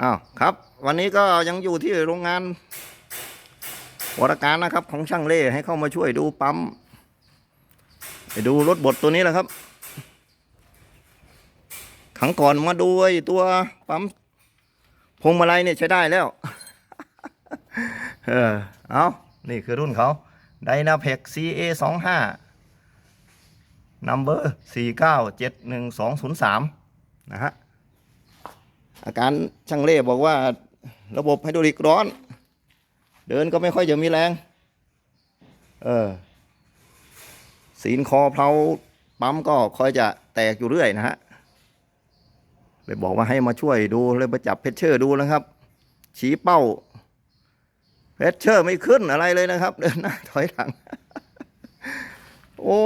อ้าวครับ วันนี้ก็ยังอยู่ที่โรงงานวรการนะครับ ของช่างเล่ให้เข้ามาช่วยดูปั๊มไปดูรถบดตัวนี้แหละครับครั้งก่อนมาดูไอ้ตัวปั๊มพวงมาลัยเนี่ยใช้ได้แล้ว เออเอานี่คือรุ่นเขาไดนาเพก CA 2 5 number 4 9 7 1 2 0 3นะฮะ อาการช่างเล่บอกว่า ระบบไฮดรอลิกร้อน เดินก็ไม่ค่อยจะมีแรง เออสีนคอเพลาปั๊มก็คอยจะแตกอยู่เรื่อยนะฮะเลยบอกว่าให้มาช่วยดูเลยมาจับเพชเชอร์ดูนะครับ ชี้เป้าเพชเชอร์ไม่ขึ้นอะไรเลยนะครับ เดินหน้าถอยหลัง โอ้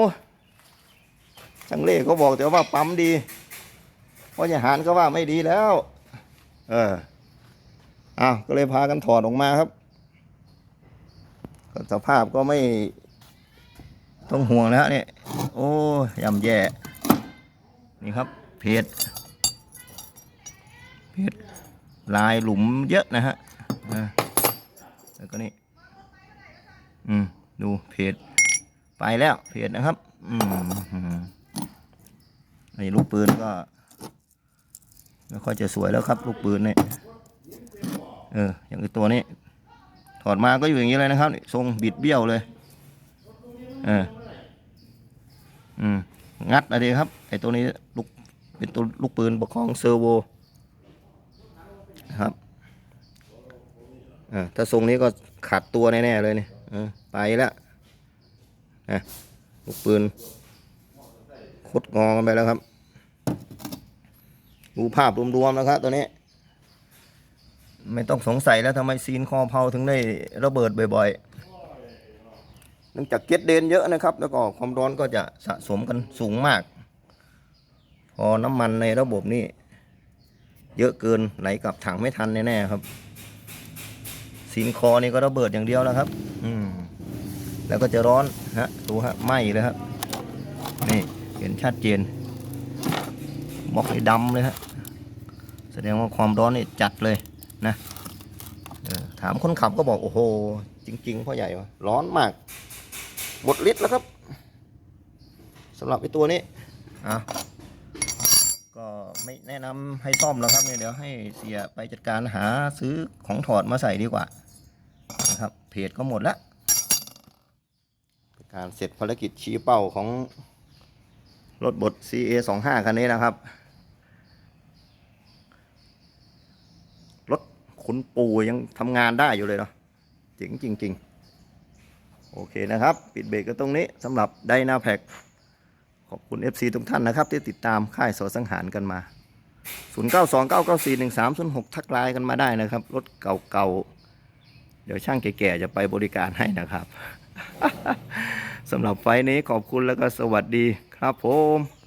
ช่างเล่เขาบอกแต่ว่าปั๊มดีเพราะยาหารก็ว่าไม่ดีแล้ว เอออ้าวก็เลยพากันถอดออกมาครับสภาพก็ไม่ต้องห่วงแล้วเนี่ย โอ้ยย่ำแย่ นี่ครับ เพจเพจลายหลุมเยอะนะฮะแล้วก็นี่ อืม ดูเพจไปแล้วเพจนะครับ อืมนี่ลูกปืนก็ ไม่ค่อยจะสวยแล้วครับลูกปืนเนี่ยเอออย่างตัวนี้ ถอดมาก็อยู่อย่างนี้เลยนะครับนี่ทรงบิดเบี้ยวเลยเอออืมงัดอะไรครับไอตัวนี้ลูกเป็นตัวลูกปืนประคองเซอร์โวครับเออถ้าทรงนี้ก็ขาดตัวแน่ๆเลยเนี่ยเออไปแล้วนะลูกปืนคดงอกันไปแล้วครับ ดูภาพรวมๆนะครับตัวนี้ ไม่ต้องสงสัยแล้วทำไมซีนคอเพาถึงได้ระเบิดบ่อยๆเนื่องจากเก็ตเดนเยอะนะครับ แล้วก็ความร้อนก็จะสะสมกันสูงมาก พอน้ำมันในระบบนี้เยอะเกินไหลกลับถังไม่ทันแน่ๆครับซีนคอนี่ก็ระเบิดอย่างเดียวแล้วครับ อืมแล้วก็จะร้อนฮะดูฮะไหม้เลยครับนี่เห็นชัดเจนบอกให้ดำเลยฮะ ดงว่าความร้อนนี่จัดเลยนะเออถามคนขับก็บอกโอ้โห จริง ๆ พ่อใหญ่วะร้อนมาก หมดฤทธิ์แล้วครับสำหรับไอ้ตัวนี้อะก็ไม่แนะนำให้ซ่อมแล้วครับเนี่ยเดี๋ยวให้เสียไปจัดการหาซื้อของถอดมาใส่ดีกว่านะครับเพจก็หมดแล้วเป็นการเสร็จภารกิจชี้เป้าของรถบด CA 2 5 คันนี้นะครับ ร ถขุนปูยังทำงานได้อยู่เลยเนาะจริงจริงจริงๆโอเคนะครับ ปิดเบรกก็ตรงนี้สำหรับไดนาแพ k ขอบคุณ FC ทุกท่านนะครับ ที่ติดตามค่ายสอสังหารกันมา 0929941306 ทักไลน์กันมาได้นะครับ รถเก่าๆ เดี๋ยวช่างแก่ๆ จะไปบริการให้นะครับสำหรับไฟนี้ขอบคุณแล้วก็สวัสดีครับผม